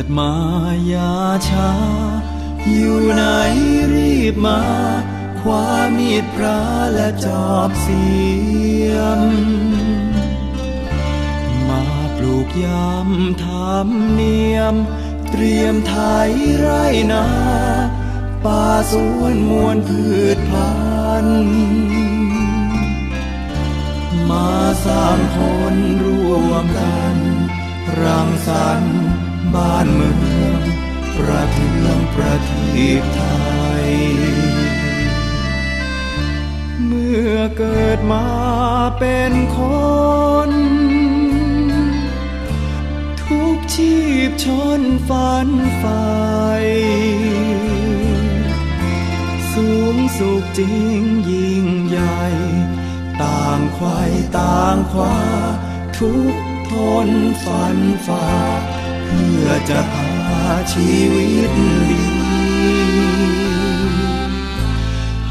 อย่าช้า อยู่ไหนรีบมาคว้ามีดพระและจอบเสียม มาปลูกยำทำเนียม เตรียมไถไรนาป่าสวนมวลพืชพันธุ์มาสร้างคนร่วมกัน รังสรรค์ บ้านเมืองประเทืองประทีปไทย เมื่อเกิดมาเป็นคน ทุกชีพชนฝันไฟสูงสุขจริงยิ่งใหญ่ ต่างควายต่างคว้าทุกทนฝันฝ่า จะหาชีวิตดี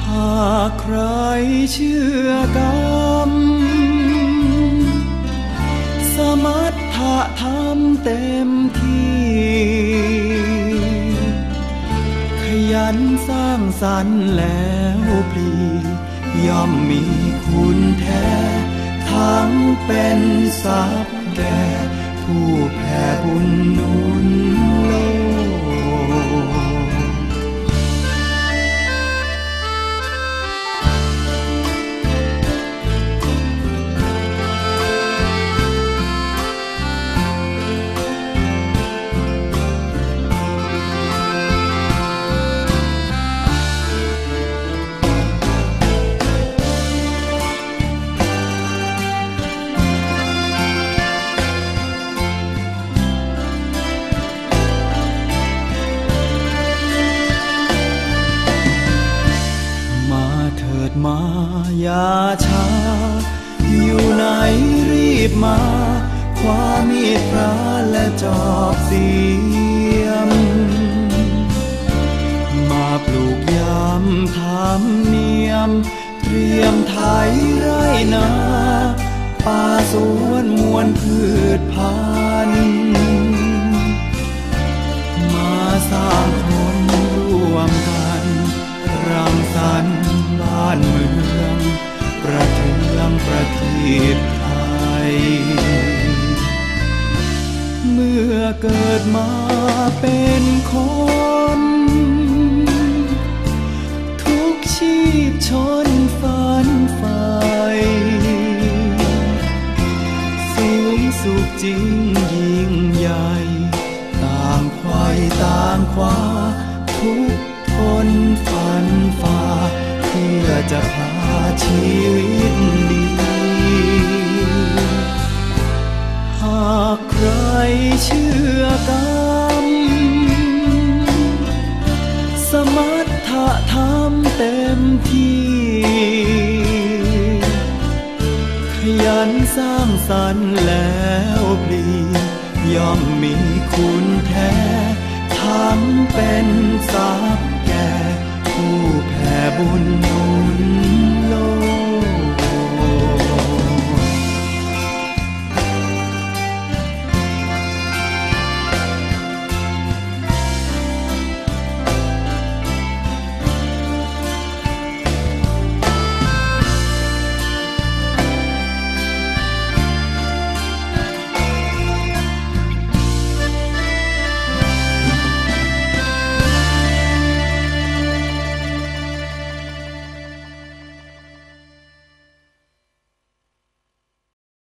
หากใครเชื่อกรรม สมรรถะทำเต็มที่ ขยันสร้างสรรค์แล้วพลีย่อมมีคุณแท้ ทั้งเป็นทรัพย์แก่ ผู้แผ่บุญนุนโลก รีบมาคว้ามีดพระและจอบเสียม มาปลูกยำทำเนียม เตรียมไถไรนาป่าสวนมวลพืชพันธุ์มาสร้างคนร่วมกันรังสรรค์บ้านเมือง ประเทืองประทีป เมื่อเกิดมาเป็นคน ทุกชีพชนฝันไฟสูงสุขจริงยิ่งใหญ่ ต่างควายต่างคว้าทุกทนฝันฝ่าเพื่อจะพาชีวิตดี ถะทำเต็มที่ ขยันสร้างสรรค์แล้วพลีย่อมมีคุณแท้ทั้งเป็นทรัพย์แก่ผู้แผ่บุญ